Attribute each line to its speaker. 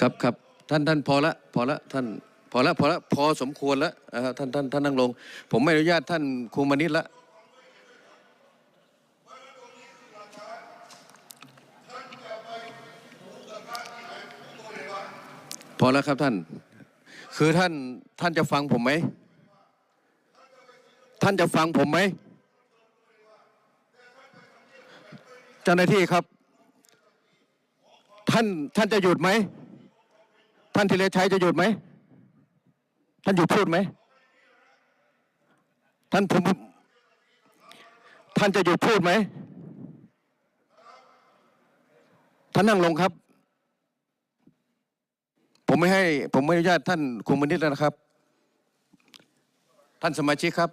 Speaker 1: ครับครับท่านท่านพอละพอละท่านพอละพอละพอสมควรล้วนะครับท่านท่านท่านนั่งลง ผมไม่อนุญาตท่านครูมานิดละพอแล้วครับท่าน คือท่านท่านจะฟังผมไหม ท่านจะฟังผมไหมเจ้าหน้าที่ครับ ท่านท่านจะหยุดไหม ท่านธีรชัยจะหยุดไหม ท่านหยุดพูดไหม ท่านผมท่านจะหยุดพูดไหม ท่านนั่งลงครับ ผมไม่ให้ ผมไม่อนุญาตท่านคุมมนิดแล้วนะครับ ท่านสมาชิกครับ